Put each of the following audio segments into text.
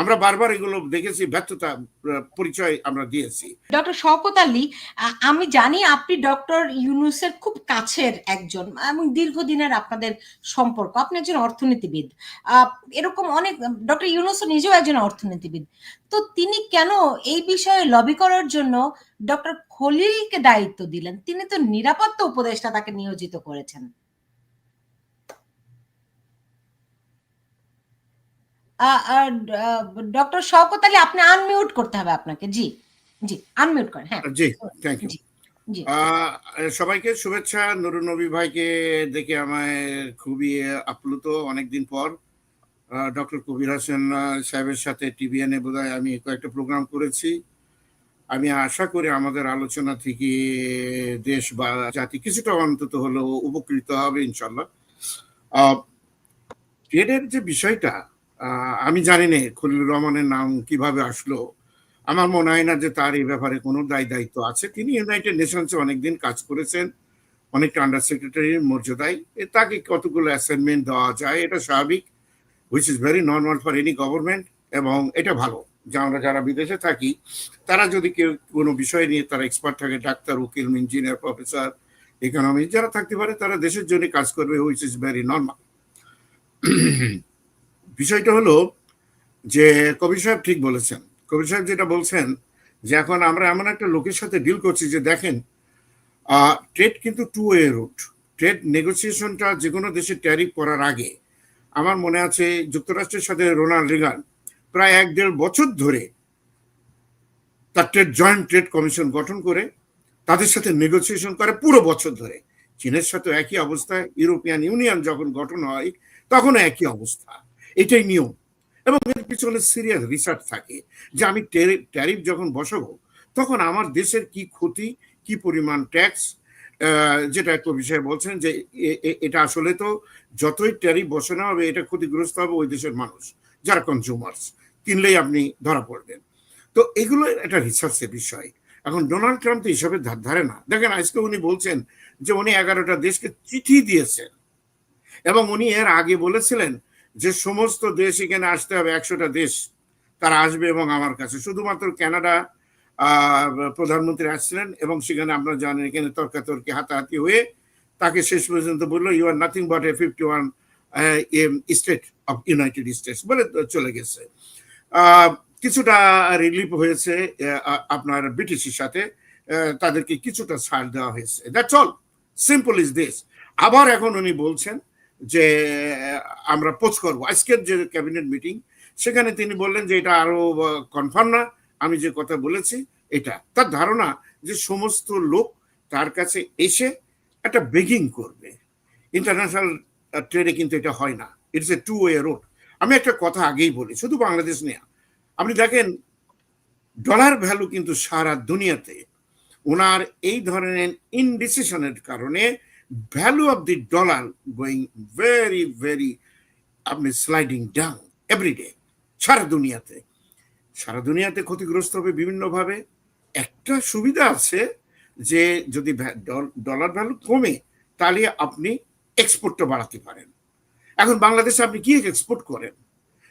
আমরা বারবার এগুলো দেখেছি, ব্যর্থতা পরিচয় আমরা দিয়েছি। ডক্টর শওকত আলী আমি জানি আপনি ডক্টর ইউনুসের খুব কাছের একজন এবং দীর্ঘদিনের আপনাদের সম্পর্ক। আপনি একজন অর্থনীতিবিদ। এরকম অনেক, ডক্টর ইউনুস নিজেও একজন অর্থনীতিবিদ। তো তিনি কেন এই বিষয়ে লবি করার জন্য ডক্টর খলিলকে দায়িত্ব দিলেন? তিনি তো নিরাপত্তা উপদেষ্টা তাকে নিয়োজিত করেছেন। ডক্টর শওকত আলী আপনি আনমিউট করতে হবে আপনাকে। জি জি আনমিউট করেন হ্যাঁ। জি থ্যাংক ইউ সবাইকে শুভেচ্ছা। নুরুন নবী ভাইকে দেখে আমায় খুবই আপ্লুত অনেকদিন পর। ডক্টর কবির হাসান সাহেবের সাথে টিভিএনে বোধহয় আমি কয়েকটা প্রোগ্রাম করেছি। আমি আশা করি আমাদের আলোচনা থেকে দেশ বা জাতি কিছুটা অন্তত হলেও উপকৃত হবে ইনশাল্লাহ। আহ, ট্রেডের যে বিষয়টা আমি জানি না খলিলুর রহমানের নাম কীভাবে আসলো। আমার মনে হয় না যে তার এই ব্যাপারে কোনো দায় দায়িত্ব আছে। তিনি ইউনাইটেড নেশনসে অনেকদিন কাজ করেছেন অনেকটা আন্ডার সেক্রেটারির মর্যাদায়। তাকে কতগুলো অ্যাসাইনমেন্ট দেওয়া যায় এটা স্বাভাবিক which is very normal for any government এবং এটা ভালো। যে আমরা যারা বিদেশে থাকি, তারা যদি কেউ কোনো বিষয় নিয়ে তারা এক্সপার্ট থাকে, ডাক্তার, উকিল ইঞ্জিনিয়ার প্রফেসর ইকোনমিক্স যারা থাকতে পারে, তারা দেশের জন্য কাজ করবে হুইচ ইজ ভেরি নর্মাল বিষয়টা হলো যে কবির সাহেব ঠিক বলেছেন। কবির সাহেব যেটা বলছেন যে এখন আমরা এমন একটা লোকের সাথে ডিল করছি যে দেখেন ট্রেড কিন্তু টু ওয়ে রুট ট্রেড নেগোসিয়েশনটা যে কোনো দেশে ট্যারিফ করার আগে আমার মনে আছে যুক্তরাষ্ট্রের সাথে রোনাল্ড রিগান প্রায় এক দেড় বছর ধরে তার ট্রেড জয়েন্ট ট্রেড কমিশন গঠন করে, তাদের সাথে নেগোসিয়েশন করে পুরো বছর ধরে। চীনের সাথে একই অবস্থা, ইউরোপিয়ান ইউনিয়ন যখন গঠন হয় তখনও একই অবস্থা। এটাই নিয়ম। এবং এর পিছনে সিরিয়াস রিসার্চ থাকে যে আমি ট্যারিফ যখন বসাবো, তখন আমার দেশের কি ক্ষতি, কি পরিমাণ ট্যাক্স যেটা একটা বিষয় বলছেন যে এটা আসলে তো যতই ট্যারিফ বসানো হবে, এটা ক্ষতিগ্রস্ত হবে ওই দেশের মানুষ, যারা কনজিউমার্স কিনলেই আপনি ধরা পড়বেন। তো এগুলো একটা রিসার্চের বিষয়। এখন ডোনাল্ড ট্রাম্প তো হিসাবে ধার ধারে না। দেখেন, আজকে উনি বলছেন যে উনি এগারোটা দেশকে চিঠি দিয়েছেন এবং উনি এর আগে বলেছিলেন যে সমস্ত দেশ এখানে আসতে হবে, একশোটা দেশ তারা আসবে এবং আমার কাছে। শুধুমাত্র কানাডা প্রধানমন্ত্রী আসছিলেন এবং সেখানে আপনারা জানেন এখানে তর্কাতর্কি, হাতাহাতি হয়ে তাকে শেষ পর্যন্ত বলল you are nothing but a fifty one state of United States বলে চলে গেছে। কিছুটা রিলিফ হয়েছে আপনার ব্রিটিশের সাথে তাদেরকে কিছুটা ছাড় দেওয়া হয়েছে। That's all simple is this আবার এখন উনি বলছেন যে আমরা পোস্ট করব। আজকের যে ক্যাবিনেট মিটিং, সেখানে তিনি বললেন যে এটা আরও কনফার্ম না। আমি যে কথা বলেছি, এটা। তার ধারণা যে সমস্ত লোক তার কাছে এসে একটা বেগিং করবে। ইন্টারন্যাশনাল ট্রেডে কিন্তু এটা হয় না। It's a two way road আমি একটা কথা আগেই বলি, শুধু বাংলাদেশ নিয়ে। আপনি দেখেন ডলার ভ্যালু কিন্তু সারা দুনিয়াতে ওনার এই ধরনের ইনডিসিশনের কারণে value of the dollar going very very আপনি স্লাইডিং ডাউন এভরিডে সারা দুনিয়াতে। সারা দুনিয়াতে ক্ষতিগ্রস্ত হবে বিভিন্নভাবে। একটা সুবিধা আছে যে যদি ডলার ভ্যালু কমে, তাহলে আপনি এক্সপোর্টটা বাড়াতে পারেন। এখন বাংলাদেশে আপনি কি এক্সপোর্ট করেন?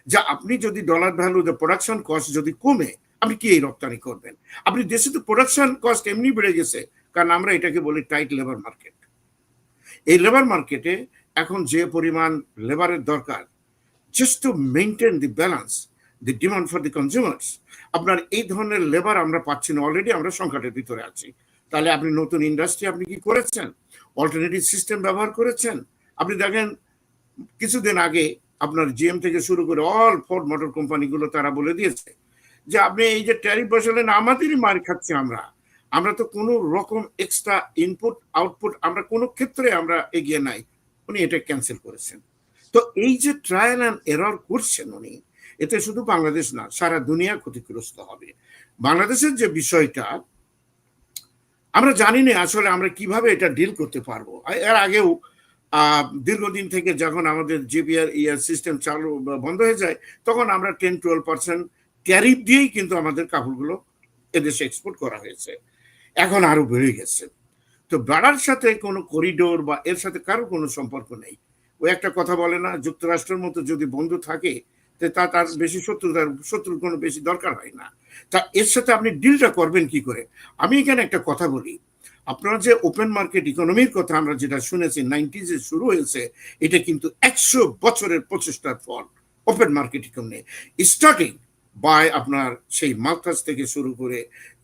যা আপনি যদি dollar value the production cost যদি কমে, আপনি কি এই রপ্তানি করবেন? আপনি দেশে তো প্রোডাকশন কস্ট এমনি বেড়ে গেছে, কারণ আমরা এটাকে বলি টাইট লেবার মার্কেট এই লেবার মার্কেটে এখন যে পরিমাণ লেবারের দরকার just to maintain the balance the demand for the consumers আপনার এই ধরনের লেবার আমরা পাচ্ছি না অলরেডি আমরা সংকটের ভিতরে আছি। তাহলে আপনি নতুন ইন্ডাস্ট্রি আপনি কি করেছেন? অল্টারনেটিভ সিস্টেম ব্যবহার করেছেন? আপনি দেখেন, কিছুদিন আগে আপনার জিএম থেকে শুরু করে অল ফোর্ড মোটর কোম্পানিগুলো তারা বলে দিয়েছে যে, আপনি এই যে ট্যারিফ বসালেন, আমাদেরই মার খাচ্ছি আমরা। আমরা তো কোনো রকম এক্সট্রা ইনপুট আউটপুট আমরা কোনো ক্ষেত্রে আমরা এগিয়ে নাই। উনি এটা ক্যান্সেল করেছেন। তো এই যে ট্রায়াল অ্যান্ড এরর করছেন উনি, এতে শুধু বাংলাদেশ না, সারা দুনিয়া ক্ষতিগ্রস্ত হবে। বাংলাদেশের যে বিষয়টা, আমরা জানি না আসলে আমরা কীভাবে এটা ডিল করতে পারব। এর আগেও দীর্ঘদিন থেকে যখন আমাদের জিপিআর ইয়ার সিস্টেম চালু, বন্ধ হয়ে যায়, তখন আমরা টেন টুয়েলভ পার্সেন্ট ট্যারিফ দিয়েই কিন্তু আমাদের কাপড়গুলো এদেশে এক্সপোর্ট করা হয়েছে। এখন আরও বেড়ে গেছে। তো বাড়ার সাথে কোনো করিডোর বা এর সাথে কারও কোনো সম্পর্ক নেই। ওই একটা কথা বলে না, যুক্তরাষ্ট্রের মতো যদি বন্ধু থাকে, তো তার বেশি শত্রু তার শত্রুর কোনো বেশি দরকার হয় না। তা এর সাথে আপনি ডিলটা করবেন কি করে? আমি এখানে একটা কথা বলি। আপনারা যে ওপেন মার্কেট ইকোনমির কথা আমরা যেটা শুনেছি নাইনটিজে শুরু হয়েছে, এটা কিন্তু একশো বছরের প্রচেষ্টার ফল open market economy starting by আপনার সেই মালথাস থেকে শুরু করে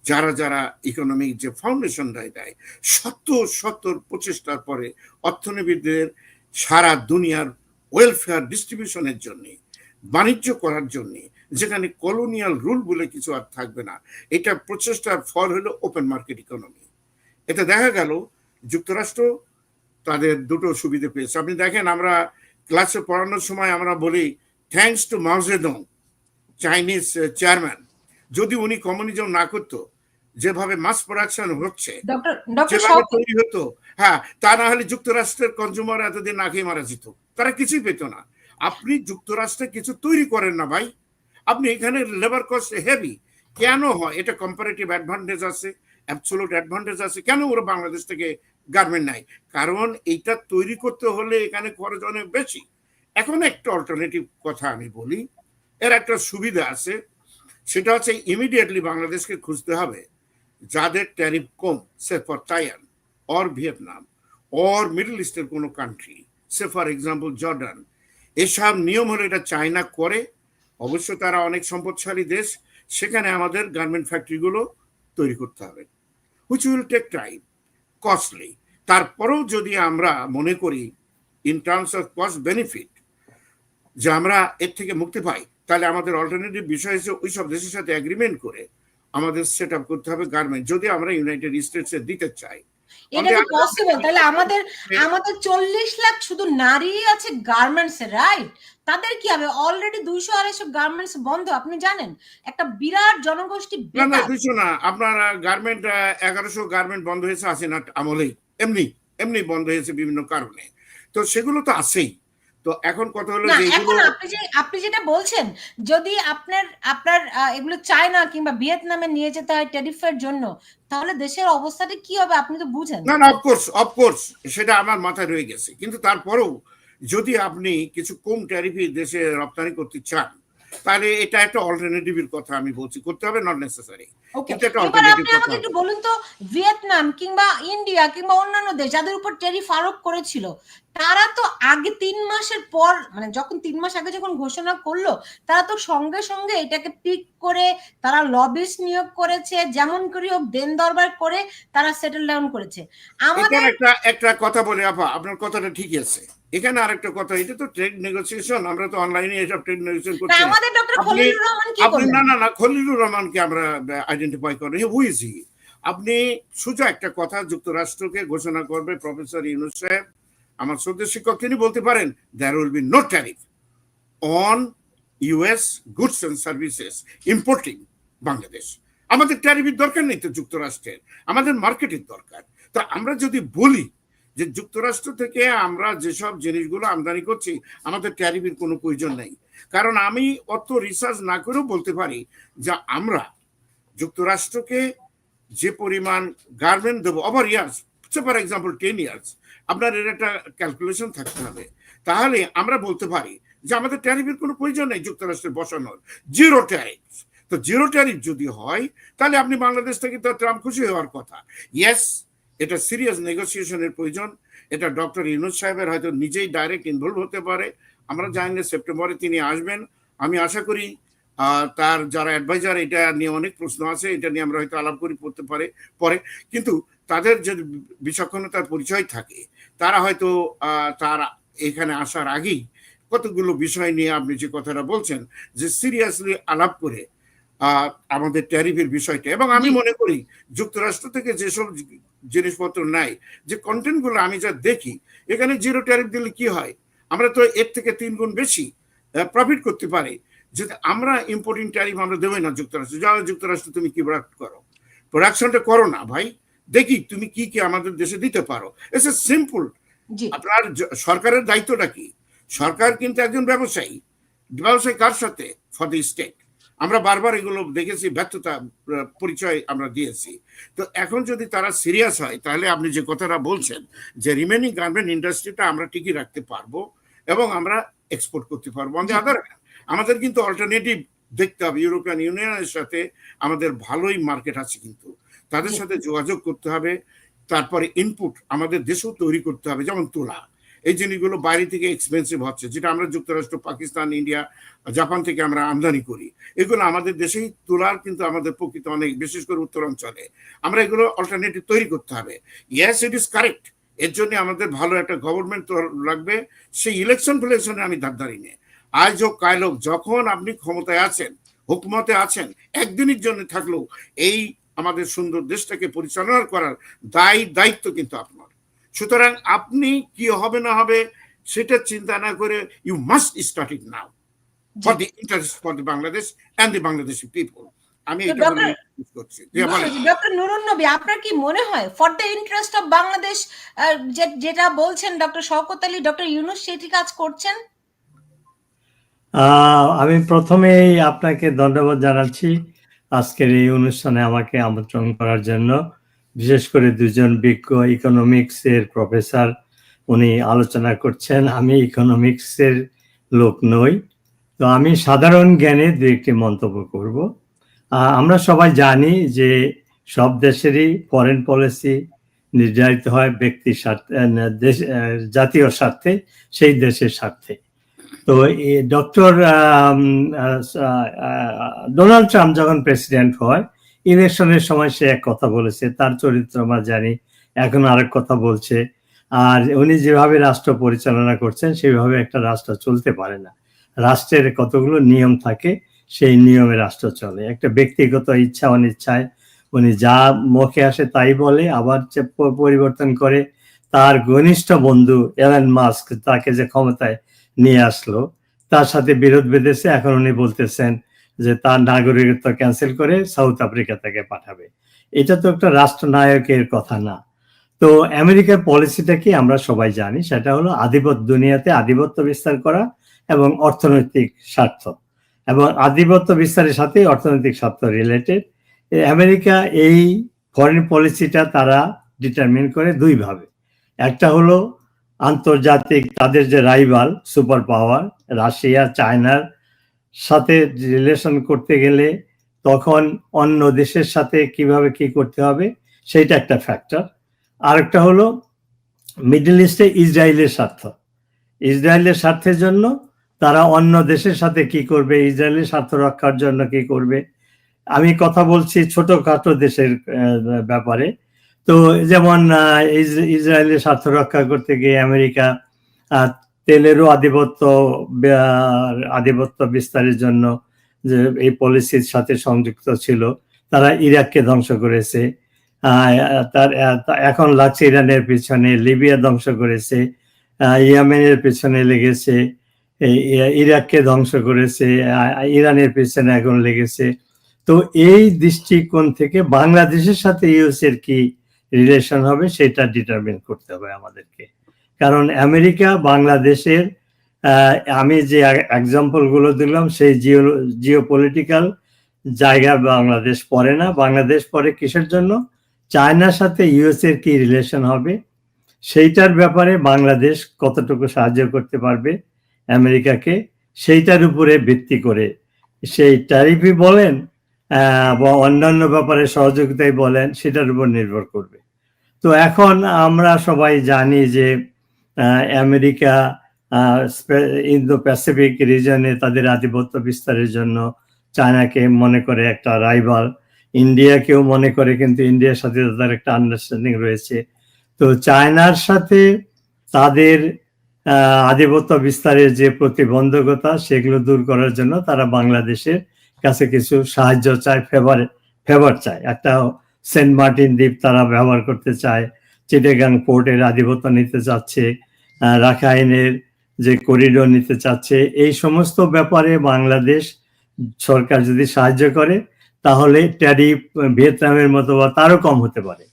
যারা যারা ইকোনমিক যে ফাউন্ডেশন দেয় শত সত্তর প্রচেষ্টার পরে অর্থনীতিবিদদের সারা দুনিয়ার ওয়েলফেয়ার ডিস্ট্রিবিউশনের জন্য, বাণিজ্য করার জন্য, যেখানে কলোনিয়াল রুল বলে কিছু আর থাকবে না, এটা প্রচেষ্টার ফল হলো ওপেন মার্কেট ইকোনমি এটা দেখা গেল, যুক্তরাষ্ট্র তাদের দুটো সুবিধে পেয়েছে। আপনি দেখেন, আমরা ক্লাসে পড়ানোর সময় আমরা বলি thanks to Mao Zedong Chinese chairman যদি উনি কমিউনিজম না করতো যেভাবে মাস প্রোডাকশন হচ্ছে যেভাবে তৈরি হতো হ্যাঁ তা না হলে যুক্তরাষ্ট্রের কনজিউমার এতদিন না খেয়ে মারা যেত। তারা কিছুই পেত না। আপনি যুক্তরাষ্ট্রে কিছু তৈরি করেন না ভাই। আপনি এখানে লেবার কস্ট হেভি কেন হয়? এটা কম্পারেটিভ অ্যাডভান্টেজ আছে অ্যাবসোলুট অ্যাডভান্টেজ আছে। কেন ওরা বাংলাদেশ থেকে গার্মেন্ট নাই কারণ এইটা তৈরি করতে হলে এখানে খরচ অনেক বেশি। এখন একটা অল্টারনেটিভ কথা আমি বলি। এর একটা সুবিধা আছে। সেটা হচ্ছে ইমিডিয়েটলি বাংলাদেশকে খুঁজতে হবে। যাদের tariff com say for Taiwan or Vietnam or middle ইস্টের কোনো country say for example Jordan এসব নিয়ম হলে এটা চায়না করে। অবশ্য তারা অনেক সম্পদশালী দেশ, সেখানে আমাদের গার্মেন্ট ফ্যাক্টরিগুলো তৈরি করতে হবে which will take time costly তারপরেও যদি আমরা মনে করি in terms of cost benefit যে আমরা এর থেকে মুক্তি পাই তাহলে আমাদের অল্টারনেটিভ বিষয় হচ্ছে ওই সব দেশের সাথে এগ্রিমেন্ট করে আমাদের সেট আপ করতে হবে গার্মেন্ট যদি আমরা ইউনাইটেড স্টেটসে দিতে চাই। এটা তো পসিবল তাহলে আমাদের আমাদের চল্লিশ লাখ শুধু নারী আছে গার্মেন্টস রাইট তাদের কি হবে? অলরেডি দুইশো আড়াইশো গার্মেন্টস বন্ধ আপনি জানেন? একটা বিরাট জনগোষ্ঠী না না বেকার। দুইশো না আপনার গার্মেন্ট এগারোশো গার্মেন্ট বন্ধ হয়েছে হাসিনা আমলেই এমনি এমনি বন্ধ হয়েছে বিভিন্ন কারণে। তো সেগুলো তো আছেই। তো এখন কথা হলো এখন আপনি যে আপনি যেটা বলছেন যদি আপনার আপনার এগুলো চায়না কিংবা ভিয়েতনামে নিয়ে যেতে হয় টেরিফের জন্য তাহলে দেশের অবস্থাটা কি হবে আপনি তো বুঝেন। না না অফকোর্স অফকোর্স সেটা আমার মাথায় রয়ে গেছে। কিন্তু তারপরেও যদি আপনি কিছু কম ট্যারিফি দেশে রপ্তানি করতে চান তাহলে এটা একটা অল্টারনেটিভের কথা আমি বলছি। করতে হবে নট নেসেসারি এবার আপনি আমাকে একটু বলুন তো ভিয়েতনাম কিংবা ইন্ডিয়া কিংবা অন্যান্য দেশ যাদের উপর টেরিফ আরোপ করেছিল তারা তো আগে তিন মাসের পর মানে যখন তিন মাস আগে যখন ঘোষণা করল তারা তো সঙ্গে সঙ্গে এটাকে পিক করে তারা লবিস নিয়োগ করেছে যেমন করে হোক দেন দরবার করে তারা সেটেল ডাউন করেছে। আমাদের একটা একটা কথা বলে আপা আপনার কথাটা ঠিকই আছে। এখানে আরেকটা কথা এটা তো ট্রেড নেগোসিয়েশন আমরা তো অনলাইনে এসব ট্রেড নেগোসিয়েশন করছি না। আমাদের ডক্টর খলিলুর রহমান কি আপনি না না না খলিলুর রহমানকে আমরা আইডেন্টিফাই করি। হু ইজ হি আপনি সোজা একটা কথা যুক্তরাষ্ট্রকে ঘোষণা করবে প্রফেসর ইউনুস সাহেব। আমার শ্রদ্ধে শিক্ষক তিনি বলতে পারেন there will be no tariff on US goods and services importing Bangladesh আমাদের ট্যারিফের দরকার নেই তো যুক্তরাষ্ট্রের আমাদের মার্কেটের দরকার। তা আমরা যদি বলি যে যুক্তরাষ্ট্র থেকে আমরা যেসব জিনিসগুলো আমদানি করছি, আমাদের ট্যারিফের কোনো প্রয়োজন নেই। কারণ আমি অত রিসার্চ না করেও বলতে পারি যে আমরা যুক্তরাষ্ট্রকে যে পরিমাণ গার্মেন্ট দেবো over years for example ten years আপনার এর একটা ক্যালকুলেশন থাকতে হবে। তাহলে আমরা বলতে পারি যে আমাদের ট্যারিফের কোনো প্রয়োজন নেই যুক্তরাষ্ট্রে বসানোর। জিরো ট্যারিফ তো জিরো ট্যারিফ যদি হয়, তাহলে আপনি বাংলাদেশ থেকে তো ট্রাম্প খুশি হওয়ার কথা। ইয়েস এটা সিরিয়াস নেগোসিয়েশনের প্রয়োজন। এটা ডক্টর ইউনুস সাহেবের হয়তো নিজেই ডাইরেক্ট ইনভলভ হতে পারে। আমরা জানি না সেপ্টেম্বরে তিনি আসবেন। আমি আশা করি তার যারা অ্যাডভাইজার এটা নিয়ে অনেক প্রশ্ন আছে। এটা নিয়ে আমরা হয়তো আলাপ করি পড়তে পারে পরে। কিন্তু তাদের যে বিচক্ষণতার পরিচয় থাকে তারা হয়তো তার এখানে আসার আগেই কতগুলো বিষয় নিয়ে আপনি যে কথাটা বলছেন যে সিরিয়াসলি আলাপ করে আমাদের ট্যারিফের বিষয়টা। এবং আমি মনে করি যুক্তরাষ্ট্র থেকে যেসব জিনিসপত্র নাই। যে কন্টেন্টগুলো আমি যা দেখি এখানে জিরো ট্যারিফ দিলে কি হয়? আমরা তো এর থেকে তিন গুণ বেশি প্রফিট করতে পারি। যে আমরা ইম্পোর্টিং ট্যারিফ আমরা দেবোই না যুক্তরাষ্ট্র। যাও যুক্তরাষ্ট্র তুমি কি প্রোডাক্ট করো? প্রোডাকশনটা করো না ভাই। দেখি তুমি কি কি আমাদের দেশে দিতে পারো। এস এ সিম্পল আপনার সরকারের দায়িত্বটা কি? সরকার কিন্তু একজন ব্যবসায়ী। ব্যবসায়ী কার সাথে? ফর দি স্টেট আমরা বারবার এগুলো দেখেছি ব্যর্থতা পরিচয় আমরা দিয়েছি। তো এখন যদি তারা সিরিয়াস হয় তাহলে আপনি যে কথাটা বলছেন যে রিমেনিং গার্মেন্ট ইন্ডাস্ট্রিটা আমরা টিকিয়ে রাখতে পারব এবং আমরা এক্সপোর্ট করতে পারব অন। আদার আমাদের কিন্তু অল্টারনেটিভ দেখতে হবে। ইউরোপিয়ান ইউনিয়নের সাথে আমাদের ভালোই মার্কেট আছে কিন্তু। তাদের সাথে যোগাযোগ করতে হবে। তারপরে ইনপুট আমাদের দেশেও তৈরি করতে হবে যেমন তুলা। এই জিনিসগুলো বাইরে থেকে এক্সপেন্সিভ হচ্ছে, যেটা আমরা যুক্তরাষ্ট্র, পাকিস্তান, ইন্ডিয়া, জাপান থেকে আমরা আমদানি করি। এগুলো আমাদের দেশেই তোলার কিন্তু আমাদের প্রকৃত অনেক, বিশেষ করে উত্তরাঞ্চলে। আমরা এগুলো অল্টারনেটিভ তৈরি করতে হবে। ইয়েস ইট ইজ কারেক্ট এর জন্য আমাদের ভালো একটা গভর্নমেন্ট লাগবে। সেই ইলেকশন ফিলেকশনে আমি ধারধারি নেই আজ হোক, কাল হোক, যখন আপনি ক্ষমতায় আছেন, হুকুমতে আছেন, একদিনের জন্য থাকলেও এই আমাদের সুন্দর দেশটাকে পরিচালনা করার দায়, দায়িত্ব কিন্তু আপনার। সুতরাং আপনি কি হবে না হবে সেটা চিন্তা না করে you must start it now for the interest for the Bangladesh and the Bangladeshi people আমি এটা বলে ডক্টর- নুরুন নবী আপনার কি মনে হয় for the interest of Bangladesh ah, যেটা বলছেন ডক্টর শওকত আলী ডক্টর ইউনুস সেটি কাজ করছেন? আহ, আমি প্রথমেই আপনাকে ধন্যবাদ জানাচ্ছি আজকের এই অনুষ্ঠানে আমাকে আমন্ত্রণ করার জন্য। বিশেষ করে দুজন বিজ্ঞ ইকোনমিক্স এর প্রফেসর উনি আলোচনা করছেন, আমি ইকোনমিক্স এর লোক নই। তো আমি সাধারণ জ্ঞানে দু একটি মন্তব্য করব। আমরা সবাই জানি যে সব দেশেরই ফরেন পলিসি নির্ধারিত হয় ব্যক্তির স্বার্থে দেশ জাতীয় স্বার্থে, সেই দেশের স্বার্থে। তো ডক্টর ডোনাল্ড ট্রাম্প যখন প্রেসিডেন্ট হয় ইলেকশনের সময় সে এক কথা বলেছে, তার চরিত্র আমরা জানি, এখন আরেক কথা বলছে। আর উনি যেভাবে রাষ্ট্র পরিচালনা করছেন, সেভাবে একটা রাষ্ট্র চলতে পারে না। রাষ্ট্রের কতগুলো নিয়ম থাকে, সেই নিয়মে রাষ্ট্র চলে। একটা ব্যক্তিগত ইচ্ছা, অনিচ্ছায় উনি যা মুখে আসে তাই বলে, আবার পরিবর্তন করে, তার ঘনিষ্ঠ বন্ধু এলেন মাস্ক তাকে যে ক্ষমতায় নিয়ে আসলো, তার সাথে বিরোধ বেঁধেছে, এখন উনি বলতেছেন যে তার নাগরিকত্ব ক্যান্সেল করে সাউথ আফ্রিকা থেকে পাঠাবে। এটা তো একটা রাষ্ট্রনায়কের কথা না। তো আমেরিকার পলিসিটা কি আমরা সবাই জানি, সেটা হলো আধিপত্য দুনিয়াতে আধিপত্য বিস্তার করা এবং অর্থনৈতিক স্বার্থ। এবং আধিপত্য বিস্তারের সাথে অর্থনৈতিক স্বার্থ রিলেটেড আমেরিকা এই ফরেন পলিসিটা তারা ডিটারমিন করে দুইভাবে একটা হলো আন্তর্জাতিক তাদের যে রাইভাল সুপার পাওয়ার রাশিয়া, চায়নার সাথে রিলেশন করতে গেলে তখন অন্য দেশের সাথে কীভাবে কি করতে হবে, সেইটা একটা ফ্যাক্টর আরেকটা হলো মিডল ইস্টে ইসরায়েলের স্বার্থ। ইসরায়েলের স্বার্থের জন্য তারা অন্য দেশের সাথে কি করবে, ইসরায়েলের স্বার্থ রক্ষার জন্য কি করবে? আমি কথা বলছি ছোটখাটো দেশের ব্যাপারে। তো যেমন ইসরায়েলের স্বার্থ রক্ষা করতে গিয়ে আমেরিকা তেলেরও আধিপত্য আধিপত্য বিস্তারের জন্য যে এই পলিসির সাথে সংযুক্ত ছিল, তারা ইরাককে ধ্বংস করেছে। তার, এখন লাগছে ইরানের পিছনে, লিবিয়া ধ্বংস করেছে ইয়েমেনের পিছনে লেগেছে ইরাককে ধ্বংস করেছে ইরানের পিছনে এখন লেগেছে। তো এই দৃষ্টিকোণ থেকে বাংলাদেশের সাথে ইউএস এর কি রিলেশন হবে, সেটা ডিটারমিন করতে হবে আমাদেরকে। কারণ আমেরিকা, বাংলাদেশের আমি যে এক্সাম্পলগুলো দিলাম, সেই জিও জিও পলিটিক্যাল জায়গা বাংলাদেশ পড়ে না। বাংলাদেশ পড়ে কিসের জন্য? চায়নার সাথে ইউএস এর কি রিলেশন হবে? সেইটার ব্যাপারে বাংলাদেশ কতটুকু সাহায্য করতে পারবে আমেরিকাকে? সেইটার উপরে ভিত্তি করে। সেই ট্যারিফই বলেন বা অন্যান্য ব্যাপারে সহযোগিতাই বলেন, সেটার উপর নির্ভর করবে। তো এখন আমরা সবাই জানি যে আমেরিকা ইন্দো প্যাসিফিক রিজনে তাদের আধিপত্য বিস্তারের জন্য চায়নাকে মনে করে একটা রাইভাল। ইন্ডিয়াকেও মনে করে কিন্তু ইন্ডিয়ার সাথে তাদের একটা আন্ডারস্ট্যান্ডিং রয়েছে। তো চায়নার সাথে তাদের আধিপত্য বিস্তারের যে প্রতিবন্ধকতা সেগুলো দূর করার জন্য তারা বাংলাদেশের কাছে কিছু সাহায্য চায় ফেভার ফেভার চায়। একটা সেন্ট মার্টিন দ্বীপ তারা ব্যবহার করতে চায়। চিটেগাং পোর্টের আধিপত্য নিতে চাচ্ছে রাখাইনের যে করিডোর নিতে চাচ্ছে, এই সমস্ত ব্যাপারে বাংলাদেশ সরকার যদি সাহায্য করে, তাহলে ট্যারিফ ভিয়েতনামের মতো বা তারও কম হতে পারে।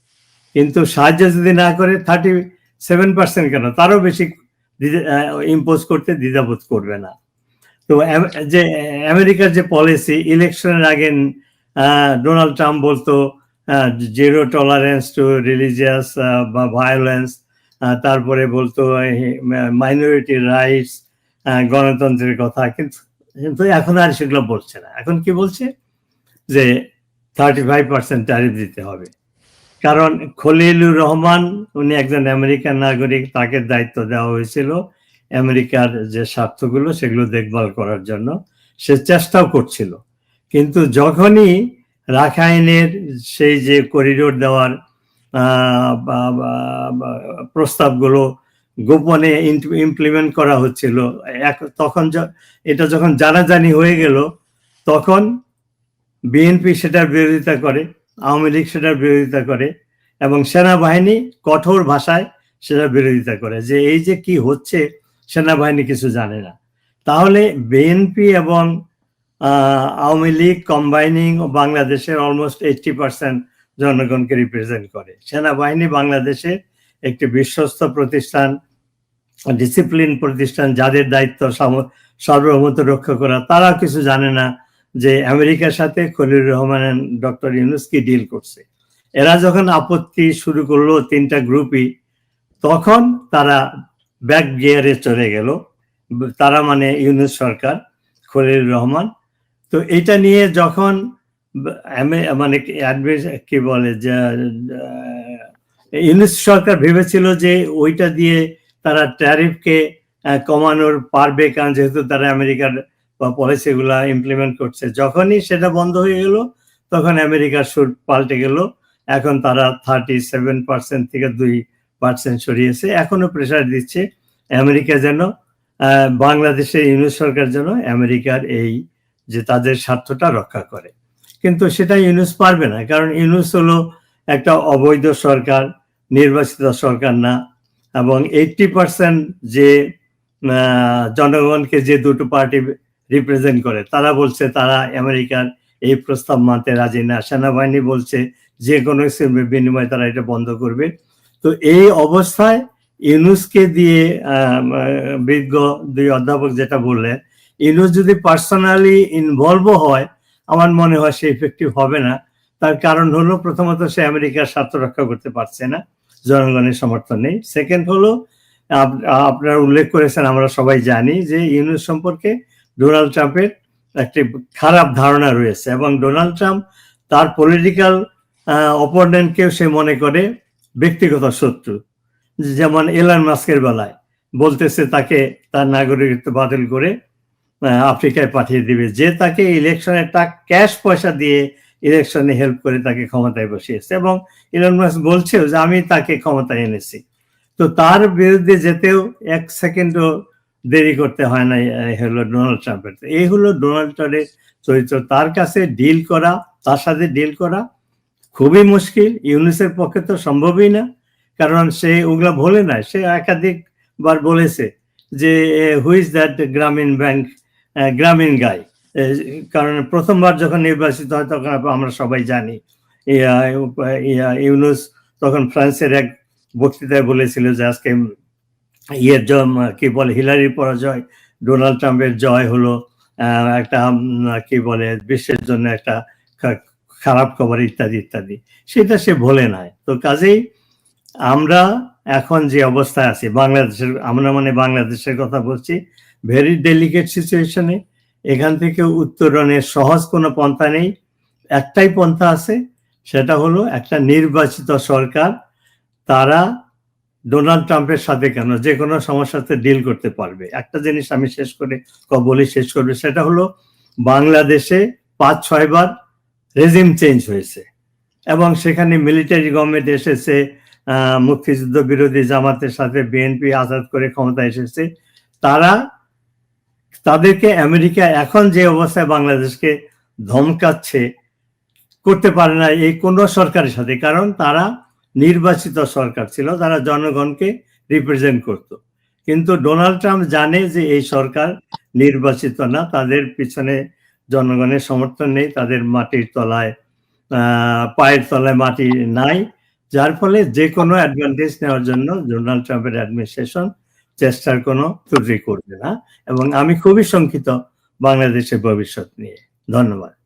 কিন্তু সাহায্য যদি না করে থার্টি সেভেন পার্সেন্ট কেন? তারও বেশি ইম্পোজ করতে দ্বিধাবোধ করবে না। তো যে, আমেরিকার যে পলিসি ইলেকশনের আগে ডোনাল্ড ট্রাম্প বলতো জিরো টলারেন্স টু রিলিজিয়াস বা ভায়োলেন্স তারপরে বলতো মাইনরিটি রাইটস গণতন্ত্রের কথা। কিন্তু কিন্তু এখন আর সেগুলো বলছে না। এখন কি বলছে? যে থার্টি ফাইভ পার্সেন্ট ট্যারিফ দিতে হবে। কারণ খলিলুর রহমান, উনি একজন আমেরিকান নাগরিক, তাকে দায়িত্ব দেওয়া হয়েছিল আমেরিকার যে স্বার্থগুলো, সেগুলো দেখভাল করার জন্য। সে চেষ্টাও করছিল। কিন্তু যখনই রাখাইনের সেই যে করিডোর দেওয়ার প্রস্তাবগুলো গোপনে ইমপ্লিমেন্ট করা হচ্ছিল। তখন এটা যখন জানাজানি হয়ে গেল, তখন বিএনপি সেটার বিরোধিতা করে, আওয়ামী লীগ সেটার বিরোধিতা করে এবং সেনাবাহিনী কঠোর ভাষায় সেটার বিরোধিতা করে যে এই যে কি হচ্ছে, সেনাবাহিনী কিছু জানে না। তাহলে বিএনপি এবং আওয়ামী লীগ কম্বাইনিং বাংলাদেশের অলমোস্ট এইটটি পার্সেন্ট জনগণকে রিপ্রেজেন্ট করে। সেনাবাহিনী বাংলাদেশের একটি বিশ্বস্ত প্রতিষ্ঠান ডিসিপ্লিন প্রতিষ্ঠান, যাদের দায়িত্ব সার্বভৌমত্ব রক্ষা করা তারা কিছু জানে না যে আমেরিকার সাথে খলিল রহমান ডক্টর ইউনুস কি ডিল করছে। এরা যখন আপত্তি শুরু করল তিনটা গ্রুপই, তখন তারা ব্যাক গিয়ারে চলে গেল। তারা মানে ইউনুস সরকার খলিল রহমান তো এটা নিয়ে যখন মানে কি বলে, যে ইউনুস সরকার ভেবেছিল যে ওইটা দিয়ে তারা ট্যারিফকে কমানোর পারবে, কারণ যেহেতু তারা আমেরিকার পলিসিগুলা ইমপ্লিমেন্ট করছে। যখনই সেটা বন্ধ হয়ে গেল, তখন আমেরিকার সুর পাল্টে গেল। এখন তারা থার্টি সেভেন পার্সেন্ট থেকে দুই পার্সেন্ট সরিয়েছে। এখনও প্রেশার দিচ্ছে আমেরিকা যেন বাংলাদেশের ইউনুস সরকার যেন আমেরিকার এই যে তাদের স্বার্থটা রক্ষা করে। কিন্তু সেটা ইউনুস পারবে না, কারণ ইউনুস হলো একটা অবৈধ সরকার, নির্বাচিত সরকার না, এবং এইটটি পার্সেন্ট যে জনগণকে যে দুটো পার্টি রিপ্রেজেন্ট করে, তারা বলছে তারা আমেরিকার এই প্রস্তাব মানতে রাজি না। সেনাবাহিনী বলছে যে কোনো বিনিময়ে তারা এটা বন্ধ করবে। তো এই অবস্থায় ইউনুসকে দিয়ে বিজ্ঞ দুই অধ্যাপক যেটা বললেন ইউনুস যদি পার্সোনালি ইনভলভ হয়, আমার মনে হয় সে ইফেক্টিভ হবে না। তার কারণ হলো, প্রথমত সে আমেরিকার স্বার্থ রক্ষা করতে পারছে না। জনগণের সমর্থন নেই। সেকেন্ড হলো, আপ- আপনারা উল্লেখ করেছেন, আমরা সবাই জানি যে ইউনুস সম্পর্কে ডোনাল্ড ট্রাম্পের একটি খারাপ ধারণা রয়েছে এবং ডোনাল্ড ট্রাম্প তার পলিটিক্যাল অপোনেন্টকেও সে মনে করে ব্যক্তিগত শত্রু। যেমন এলান মাস্কের বেলায় বলতেছে তাকে তার নাগরিকত্ব বাতিল করে আফ্রিকায় পাঠিয়ে দিবে। যে তাকে ইলেকশনে টাকা ক্যাশ পয়সা দিয়ে ইলেকশনে হেল্প করে তাকে ক্ষমতায় বসিয়েছে এবং ইলন বলছেও যে, আমি তাকে ক্ষমতায় এনেছি। তো তার বিরুদ্ধে যেতেও এক সেকেন্ডও দেরি করতে হয় না হলো ডোনাল্ড ট্রাম্পের এই হলো ডোনাল্ড ট্রাম্পের চরিত্র। তার কাছে ডিল করা, তার সাথে ডিল করা খুবই মুশকিল। ইউনিসের পক্ষে তো সম্ভবই না, কারণ সে ওগুলা বলে না সে একাধিকবার বলেছে যে হুইজ দ্যাট গ্রামীণ ব্যাংক গ্রামীণ গাই। কারণ প্রথমবার যখন নির্বাচিত হয় তখন আমরা সবাই জানি। ইউনুস তখন ফ্রান্সের এক বক্তৃতায় বলেছিল যে আজকে ইয়ের কি বলে, হিলারির পরাজয়, ডোনাল্ড ট্রাম্পের জয় হলো। একটা কি বলে, বিশ্বের জন্য একটা খারাপ খবর, ইত্যাদি ইত্যাদি। সেটা সে বলে নাই। তো কাজেই আমরা এখন যে অবস্থায় আছি, বাংলাদেশের, আমরা মানে বাংলাদেশের কথা বলছি ভেরি ডেলিকেট সিচুয়েশনে এখান থেকে উত্তরণের সহজ কোনো পন্থা নেই। একটাই পন্থা আছে, সেটা হলো একটা নির্বাচিত সরকার। তারা ডোনাল্ড ট্রাম্পের সাথে কেন? যে কোনো সমস্যাতে ডিল করতে পারবে। একটা জিনিস আমি শেষ করে বলে শেষ করবে, সেটা হলো বাংলাদেশে পাঁচ ছয়বার রেজিম চেঞ্জ হয়েছে। এবং সেখানে মিলিটারি গভর্নমেন্ট এসেছে মুক্তিযুদ্ধ বিরোধী জামাতের সাথে বিএনপি আজাদ করে ক্ষমতা এসেছে। তারা তাদেরকে আমেরিকা এখন যে অবস্থায় বাংলাদেশকে ধমকাচ্ছে, করতে পারে না এই কোনো সরকারের সাথে, কারণ তারা নির্বাচিত সরকার ছিল, তারা জনগণকে রিপ্রেজেন্ট করত। কিন্তু ডোনাল্ড ট্রাম্প জানে যে এই সরকার নির্বাচিত না, তাদের পিছনে জনগণের সমর্থন নেই, তাদের মাটির তলায় পায়ের তলায় মাটি নাই, যার ফলে যে কোনো অ্যাডভান্টেজ নেওয়ার জন্য ডোনাল্ড ট্রাম্পের অ্যাডমিনিস্ট্রেশন চেষ্টার কোনো ত্রুটি করবে না। এবং আমি খুবই শঙ্কিত বাংলাদেশের ভবিষ্যৎ নিয়ে। ধন্যবাদ।